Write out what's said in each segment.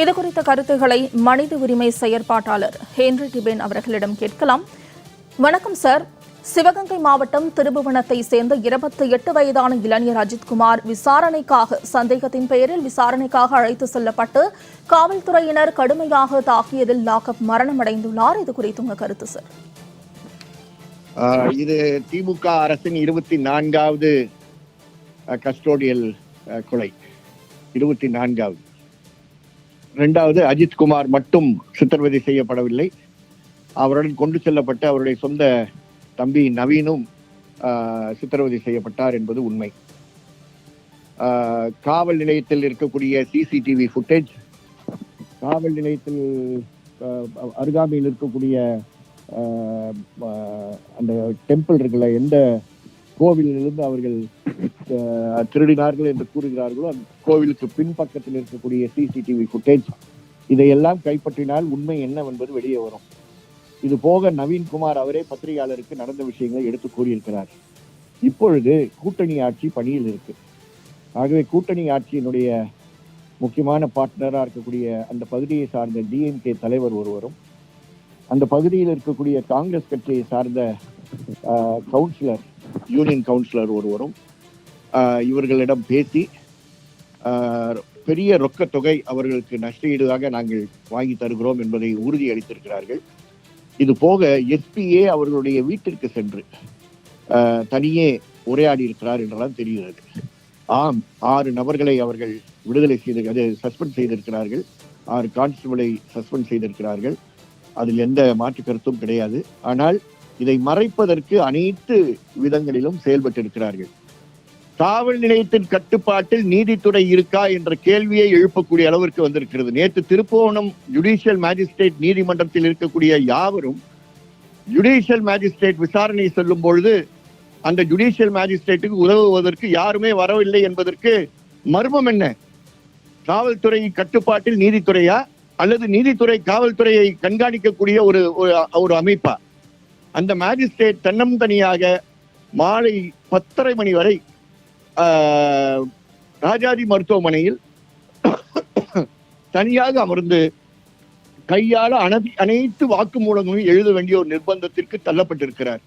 இது குறித்த கருத்துக்களை மனித உரிமை செயற்பாட்டாளர் ஹென்ரி டிபேன் அவர்களிடம் கேட்கலாம். வணக்கம் சார். சிவகங்கை மாவட்டம் திருபுவனத்தை சேர்ந்த இருபத்தி எட்டு வயதான இளைஞர் அஜித்குமார் விசாரணைக்காக சந்தேகத்தின் பெயரில் விசாரணைக்காக அழைத்து செல்லப்பட்டு காவல்துறையினர் கடுமையாக தாக்கியதில் லாக்அப் மரணமடைந்துள்ளார். இது குறித்து உங்க கருத்து சார்? ஆஹ் இது திமுக அரசின் இருபத்தி நான்காவது கஸ்டோடியல் கொலை. இருபத்தி நான்காவது. ரெண்டாவது அஜித்குமார் மட்டும் சித்திரவதை செய்யப்படவில்லை. அவருடன் கொண்டு செல்லப்பட்ட அவருடைய சொந்த தம்பி நவீனும் சித்திரவதை செய்யப்பட்டார் என்பது உண்மை. காவல் நிலையத்தில் இருக்கக்கூடிய சிசிடிவி ஃபுட்டேஜ் காவல் நிலையத்தில் அருகாமையில் இருக்கக்கூடிய அந்த டெம்பிள் இருக்குல்ல எந்த கோவிலிலிருந்து அவர்கள் திருடினார்கள் என்று கூறுகிறார்களோ அந்த கோவிலுக்கு பின்பக்கத்தில் இருக்கக்கூடிய சிசிடிவி ஃபுட்டேஜ் இதையெல்லாம் கைப்பற்றினால் உண்மை என்னவென்பது வெளியே வரும். இது போக நவீன்குமார் அவரே பத்திரிகையாளருக்கு நடந்த விஷயங்களை எடுத்து கூறியிருக்கிறார். இப்பொழுது கூட்டணி ஆட்சி பணியில் இருக்கு. ஆகவே கூட்டணி ஆட்சியினுடைய முக்கியமான பார்ட்னராக இருக்கக்கூடிய அந்த பகுதியை சார்ந்த டிஎம்கே தலைவர் ஒருவரும் அந்த பகுதியில் இருக்கக்கூடிய காங்கிரஸ் கட்சியை சார்ந்த கவுன்சிலர் யூனியன் கவுன்சிலர் ஒருவரும் இவர்களிடம் பேசி பெரிய ரொக்க தொகை அவர்களுக்கு நஷ்டஈடாக நாங்கள் வாங்கி தருகிறோம் என்பதை உறுதியளித்திருக்கிறார்கள். இது போக எஸ்பிஏ அவர்களுடைய வீட்டிற்கு சென்று தனியே உரையாடி இருக்கிறார் என்றெல்லாம் தெரிகிறது. ஆம் ஆறு நபர்களை அவர்கள் விடுதலை செய்து அது சஸ்பெண்ட் செய்திருக்கிறார்கள். ஆறு கான்ஸ்டபிளை சஸ்பெண்ட் செய்திருக்கிறார்கள். அதில் எந்த மாற்று கருத்தும் கிடையாது. ஆனால் இதை மறைப்பதற்கு அனைத்து விதங்களிலும் செயல்பட்டிருக்கிறார்கள். காவல் நிலையத்தின் கட்டுப்பாட்டில் நீதித்துறை இருக்கா என்ற கேள்வியை எழுப்பக்கூடிய அளவிற்கு வந்திருக்கிறது. நேற்று திருப்புவனம் ஜுடிஷியல் மேஜிஸ்ட்ரேட் நீதிமன்றத்தில் இருக்கக்கூடிய யாவரும் ஜுடிஷியல் மேஜிஸ்ட்ரேட் விசாரணை செல்லும் பொழுது அந்த ஜுடிஷியல் மேஜிஸ்ட்ரேட்டுக்கு உதவுவதற்கு யாருமே வரவில்லை என்பதற்கு மர்மம் என்ன? காவல்துறை கட்டுப்பாட்டில் நீதித்துறையா? அல்லது நீதித்துறை காவல்துறையை கண்காணிக்கக்கூடிய ஒரு ஒரு- அமைப்பா? அந்த மேஜிஸ்ட்ரேட் தன்னந்தனியாக மாலை பத்தரை மணி வரை ராஜாஜி மருத்துவமனையில் தனியாக அமர்ந்து கையால் அனதி அனைத்து வாக்குமூலங்களும் எழுத வேண்டிய ஒரு நிர்பந்தத்திற்கு தள்ளப்பட்டிருக்கிறார்.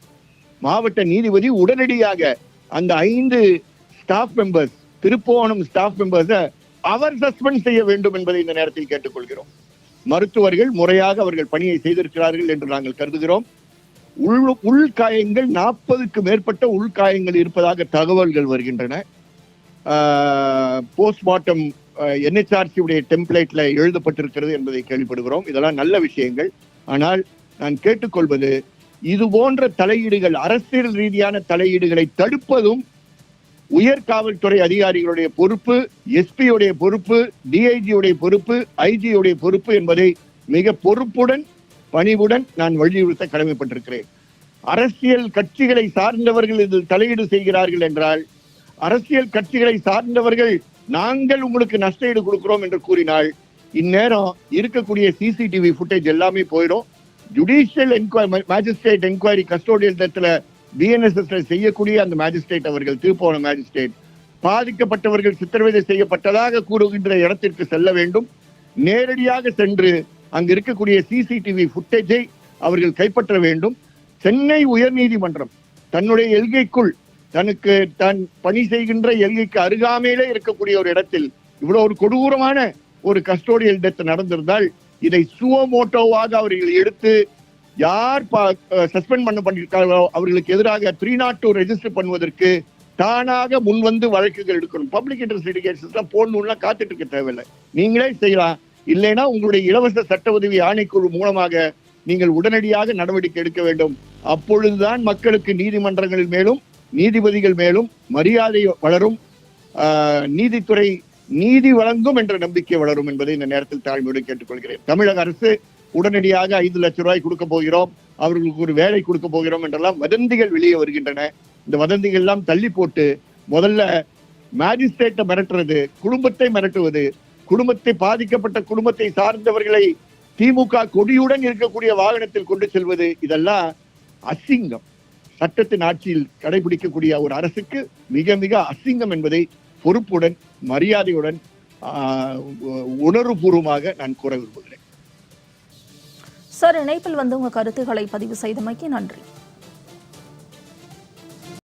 மாவட்ட நீதிபதி உடனடியாக அந்த ஐந்து ஸ்டாஃப் மெம்பர்ஸ் திருப்போணம் ஸ்டாஃப் மெம்பர்ஸை அவர் சஸ்பெண்ட் செய்ய வேண்டும் என்பதை இந்த நேரத்தில் கேட்டுக்கொள்கிறோம். மருத்துவர்கள் முறையாக அவர்கள் பணியை செய்திருக்கிறார்கள் என்று நாங்கள் கருதுகிறோம். உள் உள்காயங்கள் நாற்பதுக்கு மேற்பட்ட உள்காயங்கள் இருப்பதாக தகவல்கள் வருகின்றன. போஸ்ட்மார்ட்டம் என்ஹெச்ஆர்சி உடைய டெம்ப்ளேட்ல எழுதப்பட்டிருக்கிறது என்பதை கேள்விப்படுகிறோம். இதெல்லாம் நல்ல விஷயங்கள். ஆனால் நான் கேட்டுக்கொள்வது இது போன்ற தலையீடுகள் அரசியல் ரீதியான தலையீடுகளை தடுப்பதும் உயர் காவல்துறை அதிகாரிகளுடைய பொறுப்பு எஸ்பியுடைய பொறுப்பு டிஐஜியுடைய பொறுப்பு ஐஜியுடைய பொறுப்பு என்பதை மிக பொறுப்புடன் பணிவுடன் நான் வலியுறுத்த கடமைப்பட்டிருக்கிறேன். அரசியல் கட்சிகளை சார்ந்தவர்கள் இதில் தலையீடு செய்கிறார்கள் என்றால் அரசியல் கட்சிகளை சார்ந்தவர்கள் நாங்கள் உங்களுக்கு நஷ்டஈடு கொடுக்கிறோம் என்று கூறினால் இந்நேரம் இருக்கக்கூடிய சிசிடிவி ஃபுட்டேஜ் எல்லாமே போயிடும். Judicial enquiry magistrate enquiry custodial இடத்துல பிஎன்எஸ்எஸ்ல செய்யக்கூடிய அந்த மேஜிஸ்ட்ரேட் அவர்கள் திருப்போன மேஜிஸ்ட்ரேட் பாதிக்கப்பட்டவர்கள் சித்திரவதை செய்யப்பட்டதாக கூறுகின்ற இடத்திற்கு செல்ல வேண்டும். நேரடியாக சென்று அங்கு இருக்கக்கூடிய சிசிடிவி ஃபுட்டேஜை அவர்கள் கைப்பற்ற வேண்டும். சென்னை உயர்நீதிமன்றம் தன்னுடைய எல்கைக்குள் தனக்கு தான் பணி செய்கின்ற எல்கைக்கு அருகாமையிலே இருக்கக்கூடிய ஒரு இடத்தில் இவ்வளோ ஒரு கொடூரமான ஒரு கஸ்டோடியல் டெத் நடந்திருந்தால் இதை சுவமோட்டோவாக அவர்கள் எடுத்து யார் சஸ்பெண்ட் பண்ண பண்ணியிருக்காங்களோ அவர்களுக்கு எதிராக த்ரீ நாட் டூ ரெஜிஸ்டர் பண்ணுவதற்கு தானாக முன்வந்து வழக்குகள் எடுக்கணும். பப்ளிக் இன்ட்ரெஸ்ட் லிட்டிகேஷன்ஸ் போடணும்லாம் காத்துட்டு இருக்க தேவையில்லை. நீங்களே செய்யலாம். இல்லைன்னா உங்களுடைய இலவச சட்ட உதவி ஆணைக்குழு மூலமாக நீங்கள் உடனடியாக நடவடிக்கை எடுக்க வேண்டும். அப்பொழுதுதான் மக்களுக்கு நீதிமன்றங்களில் மேலும் நீதிபதிகள் மேலும் மரியாதை வளரும். நீதித்துறை நீதி வழங்கும் என்ற நம்பிக்கை வளரும் என்பதை இந்த நேரத்தில் தாழ்மையோடு கேட்டுக்கொள்கிறேன். தமிழக அரசு உடனடியாக ஐந்து லட்சம் ரூபாய் கொடுக்க போகிறோம். அவர்களுக்கு ஒரு வேலை கொடுக்க போகிறோம் என்றெல்லாம் வதந்திகள் வெளியே வருகின்றன. இந்த வதந்திகள் எல்லாம் தள்ளி போட்டு முதல்ல மேஜிஸ்ட்ரேட்டை மிரட்டுறது குடும்பத்தை மிரட்டுவது குடும்பத்தை பாதிக்கப்பட்ட குடும்பத்தை சார்ந்தவர்களை திமுக கொடியுடன் இருக்கக்கூடிய வாகனத்தில் கொண்டு செல்வது இதெல்லாம் அசிங்கம். சட்டத்தின் ஆட்சியில் கடைபிடிக்கக்கூடிய ஒரு அரசுக்கு மிக மிக அசிங்கம் என்பதை பொறுப்புடன் மரியாதையுடன் ஆஹ், உணர்வுபூர்வமாக நான் கூற விரும்புகிறேன். சார் இணைப்பில் வந்து உங்க கருத்துக்களை பதிவு செய்தமைக்கு நன்றி.